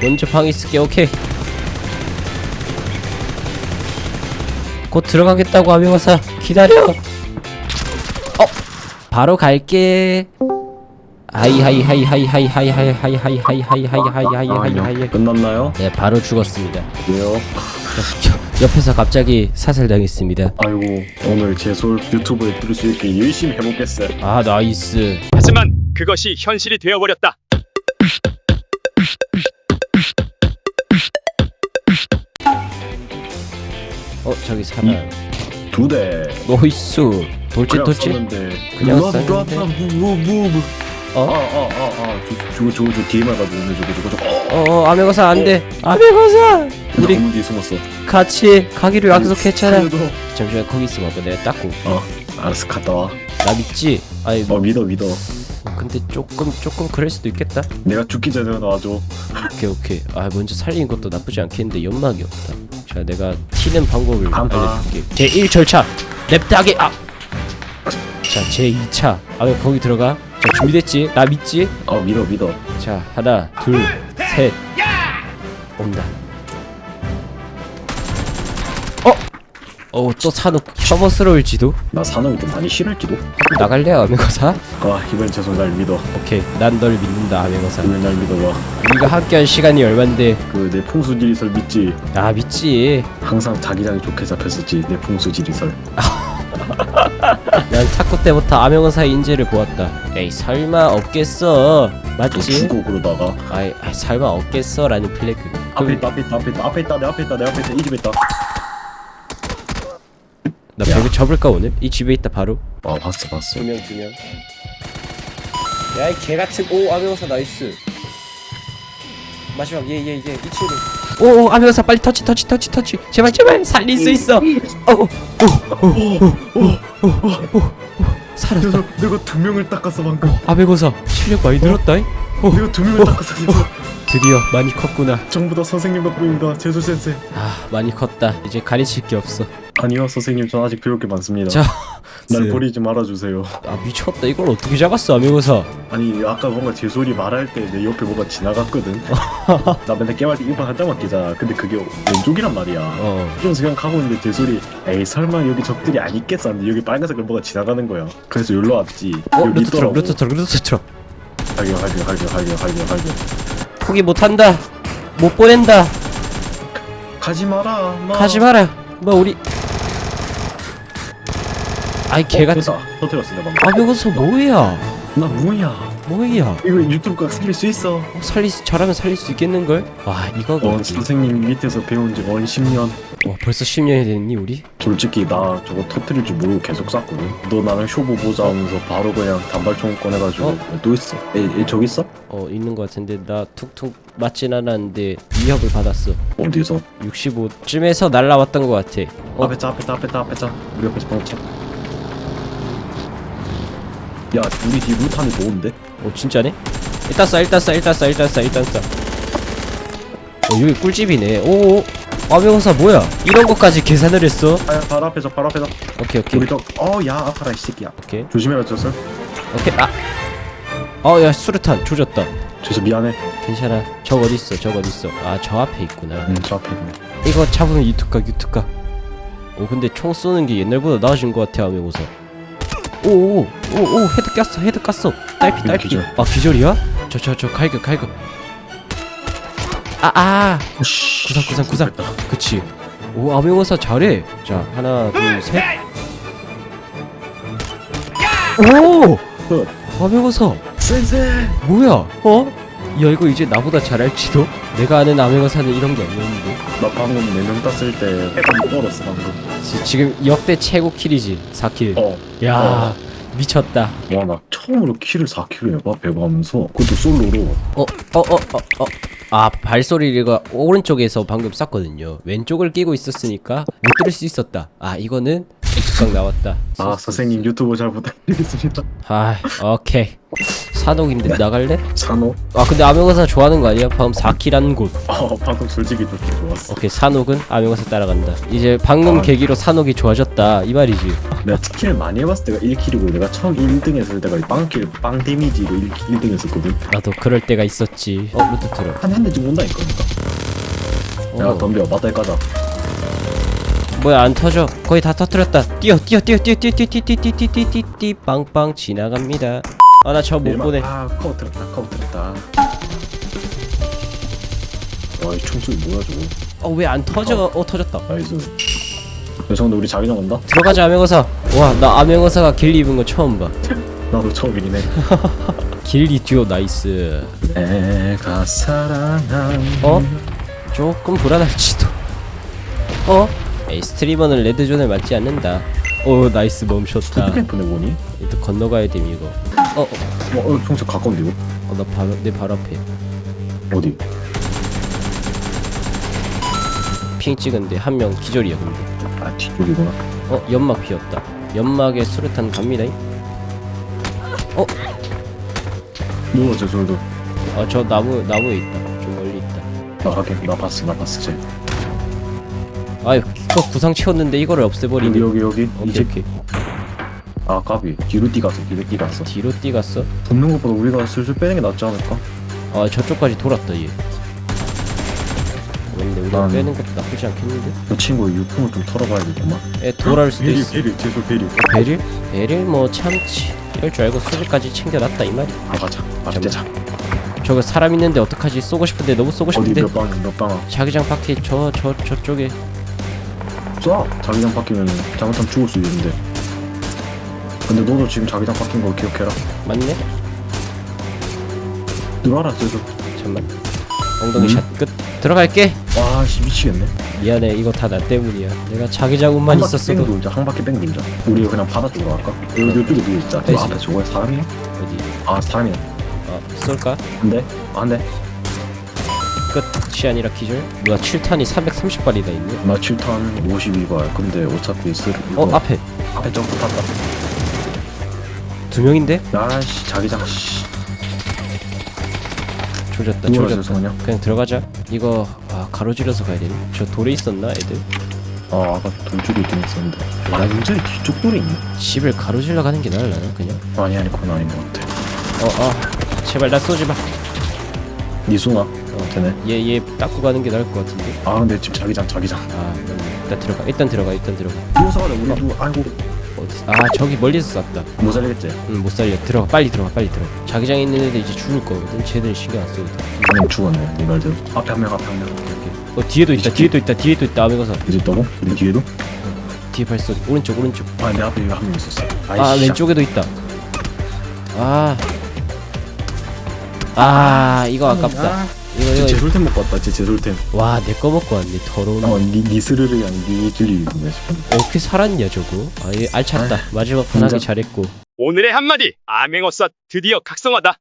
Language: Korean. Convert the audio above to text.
먼저 방에 있을게 오케이 곧 들어가겠다고 하면서 기다려 어 바로 갈게 하이 하이 하이 하이 하이 하이 하이 하이 하이 하이 하이 하이 하이 하이 하이 하이 끝났나요? 네 바로 죽었습니다 왜요? 옆- 옆에서 갑자기 사살당했습니다 아이고 오늘 제솔 유튜브에 들을 수 있게 열심히 해보겠어요 아 나이스 하지만 그것이 현실이 되어버렸다. 저기 사람 두대. 노이스 돌진 그냥 돌진? 썼는데. 그냥 라- 썼는데? 라- 라- 무무무 어? 아아아아 저거 저거 저 뒤에 말가지고 오늘 저거 저거 저거. 어 어 아메고사 안 돼. 아메고사! 우리 너무 뒤에 숨었어. 같이 가기로 약속했잖아 살려줘. 잠시만 거기 있어봐. 내가 닦고. 어 알았어. 갔다 와어 나 믿지? 아니 뭐 믿어 믿어. 근데 조금 조금 그럴 수도 있겠다. 내가 죽기 전에 놔줘. 오케이 오케이. 아 먼저 살리는 것도 나쁘지 않겠는데 연막이 없다 자 내가 튀는 방법을 간다. 알려줄게 제 1 절차 냅다게 아! 자 제 2차 아 거기 들어가 자 준비됐지? 나 믿지? 어 믿어 믿어 자 하나 둘 셋 온다 어또 산업 혐오스러울지도? 나 산업이 좀 많이 싫을지도? 나갈래 아메거사? 아 이번엔 죄송 날 믿어. 오케이 난 널 믿는다 아메거사. 이번엔 날 믿어봐. 우리가 함께한 시간이 얼만데? 그 내 풍수지리설 믿지? 아 믿지. 항상 자기장이 좋게 잡혔었지 내 풍수지리설. 난 탁구 때부터 암영사의 인재를 보았다. 에이 설마 없겠어. 또 맞지? 죽어 그러다가. 아이, 아이 설마 없겠어 라는 플래그. 앞에 있다 앞에 있다 앞에 있다. 앞에 있다 내 앞에 있다 내 앞에 있다. 이 집에 있다 나 배그 접을까 오늘? 이 집에 있다 바로 아 봤어 봤어 두명 두명 야이 개같은 오 암영사 나이스 마지막 얘 얘 얘 이 친구 오 암영사 빨리 터치 터치 터치 터치 제발 제발 살릴 수 있어 오오오오오오오 살았다 내가, 내가 두 명을 닦았어 방금 아베고사 실력 많이 늘었다 내가 두 명을 닦았어 진짜 드디어 많이 컸구나 전부 다 선생님 덕분입니다 재수 센세 아 많이 컸다 이제 가르칠 게 없어 아니요 선생님 전 아직 배울 게 많습니다. 자 날 스- 버리지 말아주세요. 아 미쳤다. 이걸 어떻게 잡았어 아메고사 아니 아까 뭔가 제 소리 말할 때 내 옆에 뭐가 지나갔거든. 나 맨날 게임할 때 이번 한 장만 끼잖아 근데 그게 왼쪽이란 말이야. 어. 이러면서 그냥 가고 있는데 제 소리 에이 설마 여기 적들이 안 있겠어? 하는데 여기 빨간색으로 뭐가 지나가는 거야. 그래서 여기로 왔지. 어? 여기 루트 트럭 있더라고. 루트 트럭 루트 트럭. 할겨 할겨 할겨 할겨 할겨 할겨 포기 못한다. 못 보낸다. 가지 마라 마. 가지 마라. 뭐 우리 아이 개같은 어, 됐다. 터뜨렸어 내가 방금 아메고사 뭐야 나 뭐야 뭐야 이거 유튜브 각 살릴 수 있어 어, 살릴 수 잘하면 살릴 수 있겠는걸? 와 이거 어? 선생님 밑에서 배운 지원 10년 와 벌써 10년이 됐니 우리? 솔직히 나 저거 터뜨릴 줄 모르고 계속 쐈거든 너 나랑 쇼부 보자 하면서 바로 그냥 단발총 꺼내가지고 어? 또 있어 에, 에 저기 있어? 어 있는 거 같은데 나 툭툭 맞진 않았는데 위협을 받았어 어디서? 65쯤에서 날라왔던 거 같아 어? 앞에 차 앞에 차 앞에 차 앞에 차 우리 옆에 방차 야 우리 뒤 루탄이 좋은데? 어 진짜네? 일단 쏴 일단 쏴 일단 쏴 일단 쏴 일단 쏴. 어 여기 꿀집이네. 오오 아명사 뭐야? 이런 것까지 계산을 했어? 아 바로 앞에 저 바로 앞에 저 오케이 오케이. 우리 저어야 아파라 이 새끼야. 오케이. 조심해라 저설. 오케이 아어야 수류탄 조졌다. 저서 미안해. 괜찮아. 적 어딨어 적 어딨어? 아 저 앞에 있구나. 응저 앞에 있네. 이거 잡으면 유튜브가 유튜브가. 오 근데 총 쏘는 게 옛날보다 나아진 것 같아 아메고사 오오오오 헤드 꼈어 헤드 깠어. 딸피 딸피. 기절. 아 기절이야? 저 저저 갈겨 갈겨. 아아. 구상 구상 구상. 그치. 오 아메고사 잘해. 자 하나 둘셋오! 끝 아메고사 센세. 뭐야? 어? 야 이거 이제 나보다 잘할지도? 내가 아는 아메고사는 이런 게 아니었는데. 나 방금 4명 땄을 때 해가 못 얼었어 방금. 지, 지금 역대 최고 킬이지 4킬. 어. 야 어. 미쳤다. 와나 처음으로 킬을 4킬을 해봐 배구 하면서. 그것도 솔로로. 어어어어 어. 아 발소리가 오른쪽에서 방금 쐈거든요. 왼쪽을 끼고 있었으니까 못 들을 수 있었다. 아 이거는 익숙각 나왔다. 아 선생님 유튜브 잘 부탁드리겠습니다. 아 오케이 산옥인데 나갈래? 산호? 아 근데 암행어사 좋아하는 거 아니야? 방금 4킬한 곳어 방금 솔직히 좋게 좋았어 오케이 산옥은 암행어사 따라간다 이제 방금 아. 계기로 산옥이 좋아졌다 이 말이지 내가 스킬 많이 해봤을 때가 1킬이고 내가 처음 1등 했을 때가 빵킬 빵 데미지로 1, 1등 했었거든 나도 그럴 때가 있었지 어 루트 들어 한한대 찍고 온다니까 내가 어. 덤벼 바다에 가자 뭐야 안 터져 거의 다 터뜨렸다 뛰어 뛰어 뛰어 뛰어 뛰어 뛰어 뛰어 뛰어 뛰어 뛰어 뛰어 빵빵 지나갑니다 아 나 저 못 보내. 아 커버 들었다 커버 들었다. 와이 총소리 뭐야 저거? 어 왜 안 터져? 어 터졌다. 나이스. 죄송한데 우리 자기장 온다? 들어가자 암행어사. 와 나 암행어사가 길리 입은 거 처음 봐. 나도 처음이긴 해 길리 듀오 나이스. 내가 사랑한 어? 조금 불안할지도. 어? 에이 스트리머는 레드존에 맞지 않는다 오 나이스 멈췄다 스피드 보내보니? 일단 건너가야 됨 이거 어? 어? 어, 어 평소 가까운데 이거? 어, 나 바로 내 바로 앞에 어디? 핑 찍은데 한 명 기절이야 근데 아 뒤쪽이구나 어? 연막 피었다 연막에 수류탄 갑니다 누워 저 솔도 어저 나무 나무에 있다 좀 멀리 있다 나 하긴 나 봤어 나 봤어 쟤 아유 이거 구상 채웠는데 이거를 없애버리네. 여기 여기 여기. 오케이 이제 오케이. 아 까비. 뒤로 뛰갔어 뒤로 뛰갔어? 뒤로 뛰갔어? 붙는 것보다 우리가 슬슬 빼는 게 낫지 않을까? 아 저쪽까지 돌았다 얘. 근데 우리가 난- 빼는 것도 나쁘지 않겠는데? 그 친구의 유품을 좀 털어봐야겠구만. 애 돌아올 수도 있어. 베릴 제소 베릴. 베릴? 베릴 뭐 참지 이럴 줄 알고 수지까지 챙겨놨다 이 말이 아 가자. 아 가자. 저거 사람 있는데 어떡하지? 쏘고 싶은데 너무 쏘고 어디 싶은데? 몇 방, 몇 방. 자기장 밖에 저 저 저쪽에 쏴! 자기장 바뀌면 잘못하면 죽을 수 있는데. 근데 너도 지금 자기장 바뀐 거 기억해라. 맞네? 들어와라, 저저. 잠만 엉덩이 음? 샷끝 들어갈게 와, 씨, 미치겠네. 미안해 이거 다 나 때문이야 내가 자기장 운만 한 바퀴 뺑 있었어도 돌자, 한 바퀴 뺑 돌자. 우리 그냥 바다 쪽으로 갈까? 여기, 이쪽에 누구 있자. 저 알지. 앞에 저거야, 사람이야? 어디 아, 사람이야. 어 쏠까? 안 돼? 안 돼? 끝이 아니라 기절? 뭐야 7탄이 330발이나 있네 나 7탄 52발. 근데 어차피 쓸. 어 앞에 앞에 점프 탔다. 두 명인데? 야, 씨, 자기장, 씨. 조졌다 누가 조졌다 죄송하냐? 그냥 들어가자 이거 아 가로질러서 가야 되네 저 돌에 있었나 애들? 아, 아까 돌쪽에 있긴 있었는데. 완전히 뒤쪽 돌에 있네. 집을 가로질러 가는 게 나을라나 그냥? 아니, 아니, 그건 아닌 것 같아. 어어 제발 나 쏘지 마 니수나? 어, 되네. 얘, 얘 닦고 가는 게 나을 것 같은데. 아, 근데 지금 자기장, 자기장. 아. 일단 들어가 일단 들어가 일단 들어가. 누워서 가자, 우리 누 아이고. 어디 아 저기 멀리서 쐈다. 못 살리겠지? 응 못 살려. 들어가 빨리 들어가 빨리 들어가. 자기장에 있는 애들 이제 죽을 거거든. 쟤들 신경 안 써도 돼. 한명 죽었네 네 말대로. 앞에 한 명 앞에 한명. 어 뒤에도 있다 뒤에도 있다 뒤에도 있다 아메 가서. 이제 있다고? 우리 뒤에도? 뒤에 발소리 오른쪽 오른쪽. 아 내 앞에 한 명 있었어. 아 아이씨, 왼쪽에도 있다. 아. 아 이거 아깝다 이거 제 이거 제솔템 먹고 왔다 제 제솔템 와 내 거 먹고 왔네 더러운 어 니, 니 스르르 아니 니 길리 있네 어떻게 살았냐 저거? 아얘 알찼다. 마지막 판 하기 진짜. 잘했고. 오늘의 한마디 암행어사 드디어 각성하다